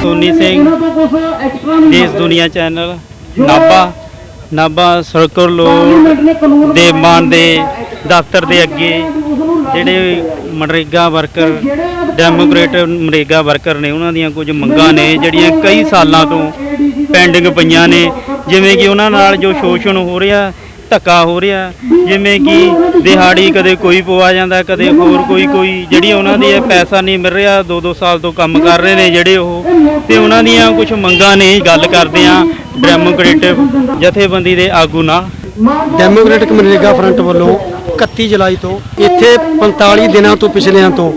Soni Singh Desh Duniya channel Nabha Nabha circle road ਦੇ ਮਾਨ ਦੇ ਦਫ਼ਤਰ ਦੇ ਅੱਗੇ ਜਿਹੜੇ MNREGA worker democrat MNREGA worker ਨੇ ਉਹਨਾਂ ਦੀਆਂ ਕੁਝ ਮੰਗਾਂ ਨੇ ਜਿਹੜੀਆਂ ਕਈ ਸਾਲਾਂ ਤੋਂ ਪੈਂਡਿੰਗ ਪਈਆਂ ਨੇ। ਜਿਵੇਂ ਕਿ ਉਹਨਾਂ ਨਾਲ ਜੋ ਸ਼ੋਸ਼ਣ ਹੋ ਰਿਹਾ ਧੱਕਾ ਹੋ ਰਿਹਾ। ਜਿਵੇਂ ਕਿ ਦਿਹਾੜੀ ਕਦੇ ਕੋਈ ਪਵਾ ਜਾਂਦਾ, ਕਦੇ ਹੋਰ ਕੋਈ ਕੋਈ ਜਿਹੜੀ ਉਹਨਾਂ ਦੀ ਇਹ ਪੈਸਾ ਨਹੀਂ ਮਿਲ ਰਿਹਾ 2-2 ਸਾਲ ਤੋਂ ਕੰਮ ਕਰ ਰਹੇ ਨੇ ਜਿਹੜੇ ਉਹ। ਤੇ ਉਹਨਾਂ ਦੀਆਂ ਕੁਝ ਮੰਗਾਂ ਨੇ ਗੱਲ ਕਰਦੇ ਆ ਡੈਮੋਕ੍ਰੇਟਿਵ ਜਥੇਬੰਦੀ ਦੇ ਆਗੂ ਨਾਲ। ਡੈਮੋਕ੍ਰੈਟਿਕ ਮਨਰੇਗਾ ਫਰੰਟ ਵੱਲੋਂ 31 ਜੁਲਾਈ ਤੋਂ, ਇੱਥੇ 45 ਦਿਨਾਂ ਤੋਂ ਪਿਛਲਿਆਂ ਤੋਂ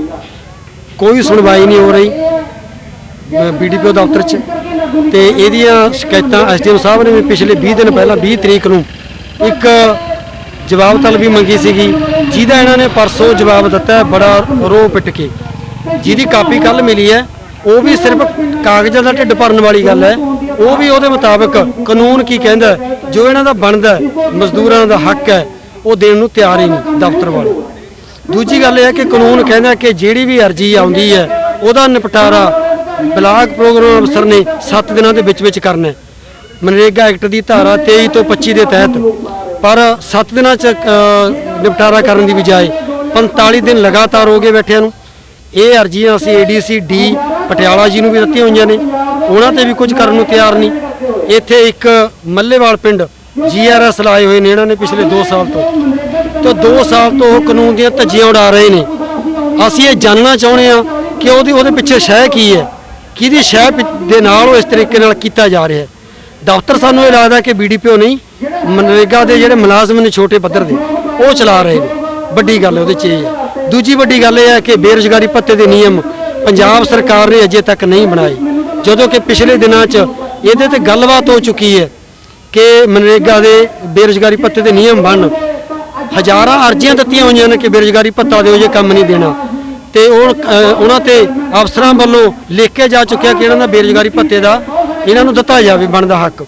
ਕੋਈ ਸੁਣਵਾਈ ਨਹੀਂ ਹੋ ਰਹੀ ਬੀਡੀਪੀਓ ਦਫ਼ਤਰ 'ਚ। ਤੇ ਇਹਦੀਆਂ ਸ਼ਿਕਾਇਤਾਂ ਐਸਡੀਐਮ ਸਾਹਿਬ ਨੇ ਵੀ ਪਿਛਲੇ 20 ਦਿਨ ਪਹਿਲਾਂ 20 ਤਰੀਕ ਨੂੰ ਇੱਕ ਜਵਾਬ ਤਲਬੀ ਮੰਗੀ ਸੀਗੀ, ਜਿਹਦਾ ਇਹਨਾਂ ਨੇ ਪਰਸੋਂ ਜਵਾਬ ਦਿੱਤਾ ਹੈ ਬੜਾ ਰੋ ਪਿੱਟ ਕੇ। ਜਿਹਦੀ ਕਾਪੀ ਕੱਲ ਮਿਲੀ ਹੈ, ਉਹ ਵੀ ਸਿਰਫ ਕਾਗਜ਼ਾਂ ਦਾ ਢਿੱਡ ਭਰਨ ਵਾਲੀ ਗੱਲ ਹੈ। ਉਹ ਵੀ ਉਹਦੇ ਮੁਤਾਬਕ ਕਾਨੂੰਨ ਕੀ ਕਹਿੰਦਾ ਜੋ ਇਹਨਾਂ ਦਾ ਬਣਦਾ ਮਜ਼ਦੂਰਾਂ ਦਾ ਹੱਕ ਹੈ, ਉਹ ਦੇਣ ਨੂੰ ਤਿਆਰ ਹੀ ਨਹੀਂ, ਦਫ਼ਤਰ ਵਾਲੇ। ਦੂਜੀ ਗੱਲ ਇਹ ਹੈ ਕਿ ਕਾਨੂੰਨ ਕਹਿੰਦਾ ਕਿ ਜਿਹੜੀ ਵੀ ਅਰਜ਼ੀ ਆਉਂਦੀ ਹੈ, ਉਹਦਾ ਨਿਪਟਾਰਾ ਬਲਾਕ ਪ੍ਰੋਗਰਾਮ ਅਫਸਰ ਨੇ 7 ਦਿਨਾਂ ਦੇ ਵਿੱਚ ਵਿੱਚ ਕਰਨਾ ਹੈ। ਮਨਰੇਗਾ ਐਕਟ ਦੀ ਧਾਰਾ 23 ਤੋਂ 25 ਦੇ ਤਹਿਤ ਪਰ 7 ਦਿਨਾਂ ਚ ਨਿਪਟਾਰਾ ਕਰਨ ਦੀ ਬਜਾਏ 45 ਦਿਨ ਲਗਾਤਾਰ ਹੋ ਗਏ ਬੈਠਿਆਂ ਨੂੰ। ਇਹ ਅਰਜ਼ੀਆਂ ਅਸੀਂ ਏਡੀਸੀ ਡੀ ਪਟਿਆਲਾ ਜੀ ਨੂੰ ਵੀ ਦਿੱਤੀਆਂ ਹੋਈਆਂ ਨੇ। ਉਹਨਾਂ ਤੇ ਵੀ ਕੁਝ ਕਰਨ ਨੂੰ ਤਿਆਰ ਨਹੀਂ। ਇੱਥੇ ਇੱਕ ਮੱਲੇਵਾਲ ਪਿੰਡ ਜੀਆਰਐਸ ਲਾਏ ਹੋਏ ਨੇ ਇਹਨਾਂ ਨੇ ਪਿਛਲੇ 2 ਸਾਲ ਤੋਂ। ਤੋਂ 2 ਸਾਲ ਤੋਂ ਉਹ ਕਾਨੂੰਨ ਦੀਆਂ ਧੱਜੀਆਂ ਉਡਾ ਰਹੇ ਨੇ। ਅਸੀਂ ਇਹ ਜਾਣਨਾ ਚਾਹੁੰਦੇ ਆ ਕਿ ਉਹਦੀ ਉਹਦੇ ਪਿੱਛੇ ਸ਼ਹਿ ਕੀ ਹੈ? ਕਿਹਦੀ ਸ਼ਹਿ ਪਿ- ਦੇ ਨਾਲ ਉਹ ਇਸ ਤਰੀਕੇ ਨਾਲ ਕੀਤਾ ਜਾ ਰਿਹਾ ਹੈ? ਦਫ਼ਤਰ ਸਾਨੂੰ ਇਹ ਲੱਗਦਾ ਕਿ ਬੀਡੀਪੀਓ ਨਹੀਂ, ਮਨਰੇਗਾ ਦੇ ਜਿਹੜੇ ਮੁਲਾਜ਼ਮ ਨੇ ਛੋਟੇ ਪੱਧਰ ਦੇ, ਉਹ ਚਲਾ ਰਹੇ ਨੇ। ਵੱਡੀ ਗੱਲ ਉਹਦੇ 'ਚ ਇਹ ਹੈ। ਦੂਜੀ ਵੱਡੀ ਗੱਲ ਇਹ ਹੈ ਕਿ ਬੇਰੁਜ਼ਗਾਰੀ ਭੱਤੇ ਦੇ ਨਿਯਮ ਪੰਜਾਬ ਸਰਕਾਰ ਨੇ ਅਜੇ ਤੱਕ ਨਹੀਂ ਬਣਾਏ। ਜਦੋਂ ਕਿ ਪਿਛਲੇ ਦਿਨਾਂ 'ਚ ਇਹਦੇ ਤੇ ਗੱਲਬਾਤ ਹੋ ਚੁੱਕੀ ਹੈ ਕਿ ਮਨਰੇਗਾ ਦੇ ਬੇਰੁਜ਼ਗਾਰੀ ਭੱਤੇ ਦੇ ਨਿਯਮ ਬਣਨ ਹਜ਼ਾਰਾਂ ਅਰਜ਼ੀਆਂ ਦਿੱਤੀਆਂ ਹੋਈਆਂ ਨੇ ਕਿ ਬੇਰੁਜ਼ਗਾਰੀ ਭੱਤਾ ਦਿਓ, ਜੇ ਕੰਮ ਨਹੀਂ ਦੇਣਾ। ਤੇ ਉਹ ਉਹਨਾਂ ਤੇ ਅਫਸਰਾਂ ਵੱਲੋਂ ਲਿਖ ਕੇ ਜਾ ਚੁੱਕਿਆ ਕਿ ਇਹਨਾਂ ਦਾ ਬੇਰੁਜ਼ਗਾਰੀ ਭੱਤੇ ਦਾ ਇਹਨਾਂ ਨੂੰ ਦਿੱਤਾ ਜਾਵੇ ਬਣਦਾ ਹੱਕ।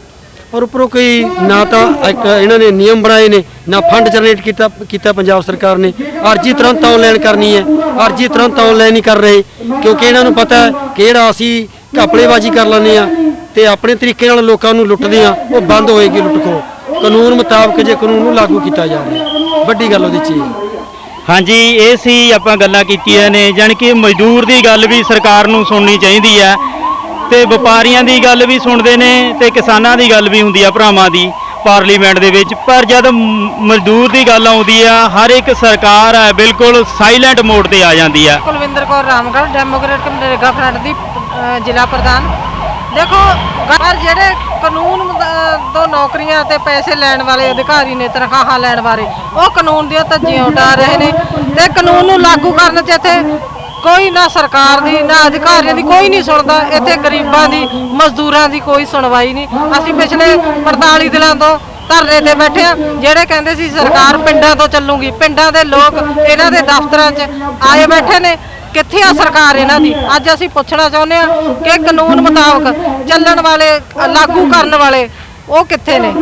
ਔਰ ਉੱਪਰੋਂ ਕੋਈ ਨਾ ਤਾਂ ਇੱਕ ਇਹਨਾਂ ਨੇ ਨਿਯਮ ਬਣਾਏ ਨੇ, ਨਾ ਫੰਡ ਜਨਰੇਟ ਕੀਤਾ ਕੀਤਾ ਪੰਜਾਬ ਸਰਕਾਰ ਨੇ। ਅਰਜ਼ੀ ਤੁਰੰਤ ਆਨਲਾਈਨ ਕਰਨੀ ਹੈ। ਅਰਜ਼ੀ ਤੁਰੰਤ ਆਨਲਾਈਨ ਹੀ ਕਰ ਰਹੇ। ਕਿਉਂਕਿ ਇਹਨਾਂ ਨੂੰ ਪਤਾ ਹੈ ਕਿ ਜਿਹੜਾ ਅਸੀਂ ਘਪਲੇਬਾਜ਼ੀ ਕਰ ਲੈਂਦੇ ਆ ਤੇ ਆਪਣੇ ਤਰੀਕੇ ਨਾਲ ਲੋਕਾਂ ਨੂੰ ਲੁੱਟਦੇ ਆ ਉਹ ਬੰਦ ਹੋਏਗੀ ਲੁੱਟਖੋ ਕਾਨੂੰਨ ਮੁਤਾਬਕ ਜੇ ਕਾਨੂੰਨ ਨੂੰ ਲਾਗੂ ਕੀਤਾ ਜਾਵੇ ਵੱਡੀ ਗੱਲ ਉਹਦੇ 'ਚ ਇਹ ਹੈ। ਹਾਂਜੀ, ਇਹ ਸੀ ਆਪਾਂ ਗੱਲਾਂ ਕੀਤੀਆਂ ਨੇ, ਜਾਣੀ ਕਿ ਮਜ਼ਦੂਰ ਦੀ ਗੱਲ ਵੀ ਸਰਕਾਰ ਨੂੰ ਸੁਣਨੀ ਚਾਹੀਦੀ ਹੈ। ਤੇ ਵਪਾਰੀਆਂ ਦੀ ਗੱਲ ਵੀ ਸੁਣਦੇ ਨੇ ਤੇ ਕਿਸਾਨਾਂ ਦੀ ਗੱਲ ਵੀ ਹੁੰਦੀ ਆ ਭਰਾਵਾਂ ਦੀ ਪਾਰਲੀਮੈਂਟ ਦੇ ਵਿੱਚ। ਪਰ ਜਦ ਮਜ਼ਦੂਰ ਦੀ ਗੱਲ ਆਉਂਦੀ ਆ, ਹਰ ਇੱਕ ਸਰਕਾਰ ਹੈ ਬਿਲਕੁਲ ਸਾਇਲੈਂਟ ਮੋਡ ਤੇ ਆ ਜਾਂਦੀ ਆ। ਕੁਲਵਿੰਦਰ ਕੌਰ ਰਾਮਗੜ੍ਹ ਡੈਮੋਕ੍ਰੇਟਿਕ ਨਰੇਗਾ ਫਰੰਟ ਦੀ ਜ਼ਿਲ੍ਹਾ ਪ੍ਰਧਾਨ। ਦੇਖੋ ਪਰ ਜਿਹੜੇ ਕਾਨੂੰਨ ਤੋਂ ਨੌਕਰੀਆਂ ਤੇ ਪੈਸੇ ਲੈਣ ਵਾਲੇ ਅਧਿਕਾਰੀ ਨੇ, ਤਨਖਾਹਾਂ ਲੈਣ ਵਾਲੇ, ਉਹ ਕਾਨੂੰਨ ਦੀਆਂ ਧੱਜੀਆਂ ਉਡਾ ਰਹੇ ਨੇ ਤੇ ਕਾਨੂੰਨ ਨੂੰ ਲਾਗੂ ਕਰਨ 'ਚ ਇੱਥੇ ਕੋਈ ਨਾ ਸਰਕਾਰ ਦੀ, ਨਾ ਅਧਿਕਾਰੀਆਂ ਦੀ ਕੋਈ ਨਹੀਂ ਸੁਣਦਾ। ਇੱਥੇ ਗਰੀਬਾਂ ਦੀ, ਮਜ਼ਦੂਰਾਂ ਦੀ ਕੋਈ ਸੁਣਵਾਈ ਨਹੀਂ। ਅਸੀਂ ਪਿਛਲੇ 48 ਦਿਨਾਂ ਤੋਂ ਧਰਨੇ ਤੇ ਬੈਠੇ ਆ ਜਿਹੜੇ ਕਹਿੰਦੇ ਸੀ ਸਰਕਾਰ ਪਿੰਡਾਂ ਤੋਂ ਚੱਲੂਗੀ, ਪਿੰਡਾਂ ਦੇ ਲੋਕ ਇਹਨਾਂ ਦੇ ਦਫ਼ਤਰਾਂ 'ਚ ਆਏ ਬੈਠੇ ਨੇ। ਕਿੱਥੇ ਆ ਸਰਕਾਰ ਇਹਨਾਂ ਦੀ? ਅੱਜ ਅਸੀਂ ਪੁੱਛਣਾ ਚਾਹੁੰਦੇ ਆ ਕਿ ਕਾਨੂੰਨ ਮੁਤਾਬਕ ਚੱਲਣ ਵਾਲੇ, ਲਾਗੂ ਕਰਨ ਵਾਲੇ ਉਹ ਕਿੱਥੇ ਨੇ?